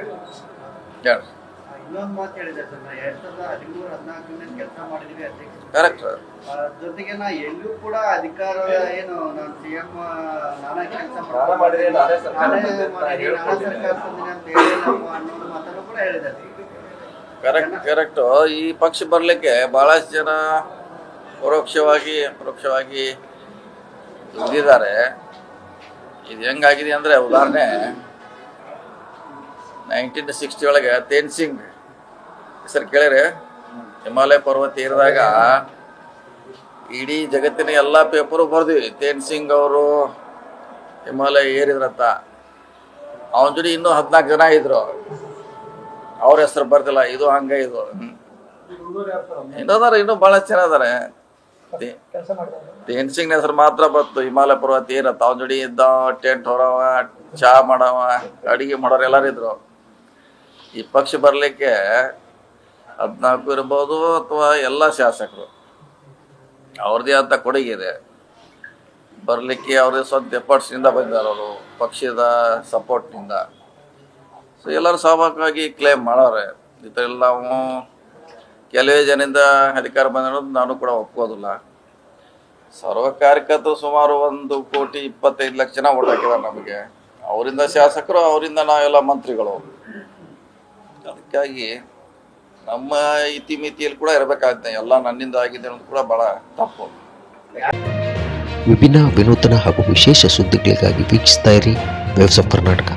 ಹೇಳಿ ಇನ್ನೊಂದು ಮಾತು ಹೇಳಿದೆ ಸರ್ ನಾ ಎರಡ್ ಸಾವಿರದ ಹದಿಮೂರು ಹದಿನಾಲ್ಕರಿಂದ ಕೆಲಸ ಮಾಡಿದೀವಿ ಅಧ್ಯಕ್ಷ. ಕರೆಕ್ಟ್ ಜೊತೆಗೆ ನಾ ಎಲ್ಲೂ ಕೂಡ ಅಧಿಕಾರ ಏನು ನಾನು ಸಿ ಎಂ ನಾನಾ ಕೆಲಸ ನಾನೇ ಮಾಡಿದ್ದೀನಿ, ನಾನೇ ಸರ್ಕಾರ ನಾನೇ ತಂದಿದ್ದೀನಿ, ನಾ ಮಾಡಿದ್ದೀನಿ, ನಾನೇ ಸರ್ಕಾರ ತಂದಿದ್ದೀನಿ ಅಂತ ಹೇಳಿಲ್ಲಪ್ಪ ಅನ್ನೋ ಮಾತನ್ನು ಕೂಡ ಹೇಳಿದೆ ಕರೆಕ್ಟ್ ಕರೆಕ್ಟು ಈ ಪಕ್ಷ ಬರಲಿಕ್ಕೆ ಭಾಳಷ್ಟು ಜನ ಪರೋಕ್ಷವಾಗಿ ಪರೋಕ್ಷವಾಗಿ ಇದ್ದಿದ್ದಾರೆ ಇದು ಹೆಂಗಾಗಿದೆ ಅಂದರೆ ಉದಾಹರಣೆ ನೈನ್ಟೀನ್ ಸಿಕ್ಸ್ಟಿ ಒಳಗೆ ತೇನ್ ಸಿಂಗ್. ಹೆಸರು ಕೇಳಿರಿ, ಹಿಮಾಲಯ ಪರ್ವತ ಏರಿದಾಗ ಇಡೀ ಜಗತ್ತಿನ ಎಲ್ಲ ಪೇಪರು ಬರ್ದಿವಿ. ತೇನ್ ಸಿಂಗ್ ಅವರು ಹಿಮಾಲಯ ಏರಿದ್ರಂತ. ಅವನ ಜೊತೆ ಇನ್ನೂ ಹದಿನಾಲ್ಕು ಜನ ಇದ್ರು. ಅವ್ರ ಹೆಸರು ಬರ್ತಿಲ್ಲ ಇದು ಹಂಗ ಇದು. ಇನ್ನೋದಾರ ಇನ್ನೂ ಭಾಳ ಜನ ಅದಾರೆ. ತೇನ್ ಸಿಂಗ್ ಹೆಸರು ಮಾತ್ರ ಬರ್ತು ಹಿಮಾಲಯ ಪರ್ವತ ಏನತ್ತ ಅವನ ಜೋಡಿ ಇದ್ದ, ಟೆಂಟ್ ಹೊರವ ಚಹಾ ಮಾಡವ, ಅಡಿಗೆ ಮಾಡೋರು ಎಲ್ಲಾರು ಇದ್ರು. ಈ ಪಕ್ಷ ಬರಲಿಕ್ಕೆ ಹದಿನಾಲ್ಕು ಇರ್ಬೋದು ಅಥವಾ ಎಲ್ಲ ಶಾಸಕರು. ಅವ್ರದ್ದೇ ಅಂತ ಕೊಡುಗೆ ಇದೆ. ಬರಲಿಕ್ಕೆ ಅವ್ರದ್ದು ಸ್ವಂತ ಎಫರ್ಟ್ಸ್ನಿಂದ ಅವರು, ಪಕ್ಷದ ಸಪೋರ್ಟ್ನಿಂದ. ಸೊ ಎಲ್ಲರೂ ಸ್ವಾಭಾವಿಕವಾಗಿ ಕ್ಲೇಮ್ ಮಾಡೋರೆ. ಈ ಥರ ಎಲ್ಲ ನಾವು ಕೆಲವೇ ಜನದಿಂದ ಅಧಿಕಾರ ಬಂದಿರೋದು ನಾನು ಕೂಡ ಒಪ್ಕೋದಿಲ್ಲ. ಸರ್ವ ಸುಮಾರು ಒಂದು ಕೋಟಿ ಇಪ್ಪತ್ತೈದು ಲಕ್ಷ ಜನ ಓಟ್ ಹಾಕಿದ್ದಾರೆ ನಮಗೆ. ಅವರಿಂದ ಶಾಸಕರು, ಅವರಿಂದ ನಾವೆಲ್ಲ ಮಂತ್ರಿಗಳು. ಅದಕ್ಕಾಗಿ ನಮ್ಮ ಇತಿಮಿತಿಯಲ್ಲಿ ಕೂಡ ಇರಬೇಕಾಗುತ್ತೆ ಎಲ್ಲ ನನ್ನಿಂದ ಆಗಿದೆ ಅನ್ನೋದು ಕೂಡ ಬಹಳ ತಪ್ಪು. ವಿಭಿನ್ನ ವಿನೂತನ ಹಾಗೂ ವಿಶೇಷ ಸುದ್ದಿಗಳಿಗಾಗಿ ವೀಕ್ಷಿಸ್ತಾ ಇರಿ. Waves of Karnataka.